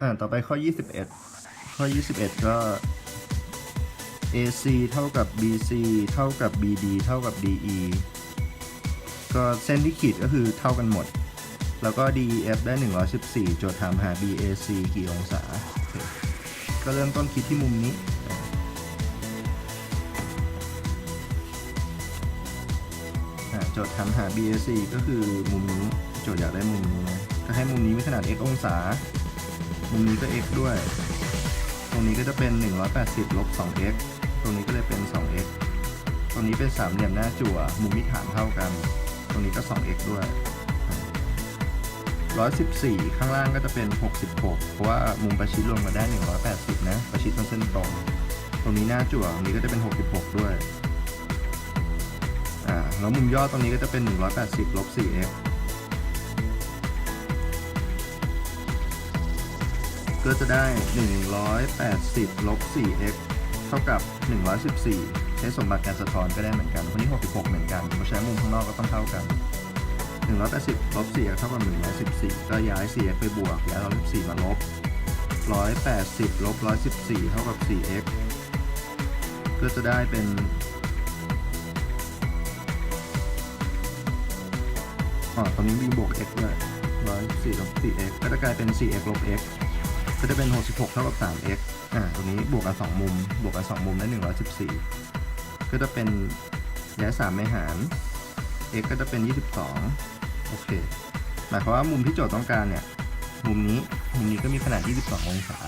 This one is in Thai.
อ่าต่อไปข้อ 21 ข้อ 21 ก็ AC เท่ากับ BC เท่ากับ BD เท่ากับ DE ก็เส้นที่ขีดก็คือเท่ากันหมด แล้วก็ DEF ได้ 114 โจทย์ถามหา BAC กี่องศา ก็เริ่มต้นคิดที่มุมนี้โจทย์ถามหา BAC ก็คือมุมนี้ โจทย์อยากได้มุมนี้นะก็ให้มุมนี้มีขนาด x องศา มุมนี้ก็ x ด้วย ตรงนี้ก็จะเป็น 180ลบ 2x ตรงนี้ก็เลยเป็น 2x ตรงนี้เป็นสามเหลี่ยมหน้าจั่ว มุมมิถานเท่ากัน ตรงนี้ก็ 2x ด้วย 114 ข้างล่างก็จะเป็น 66 เพราะว่ามุมประชิดรวมกันได้ 180 นะ ประชิดตรงเส้นตรง ตรงนี้หน้าจั่ว ตรงนี้ก็จะเป็น 66 ด้วย อ่า แล้วมุมยอดตรงนี้ก็จะเป็น 180ลบ 4x ก็จะได้ 180 ลบ 4x เท่ากับ 114 ใช้สมบัติการสะท้อนก็ได้เหมือนกันคนนี้66 เหมือนกันเพราะฉะนั้นมุมข้างนอกก็ต้องเท่ากัน 180 ลบ 4x เท่ากับ 114 ก็ย้าย 4x ไปบวกย้าย114มาลบ 180 ลบ 114 เท่ากับ 4x ก็จะได้เป็นอ๋อตรงนี้มีบวก x ด้วย104ลบ 4x ก็จะกลายเป็น 4x ลบ x ก็จะเป็น 66 เท่ากับ 3x อ่าตรงนี้บวกกัน 2 มุม บวกกัน 2 มุมได้ 114 ก็จะเป็นย้าย3ไม่หาร x ก็จะเป็น 22 โอเค หมายความว่ามุมที่โจทย์ต้องการเนี่ย มุมนี้ มุมนี้ก็มีขนาด 22 องศา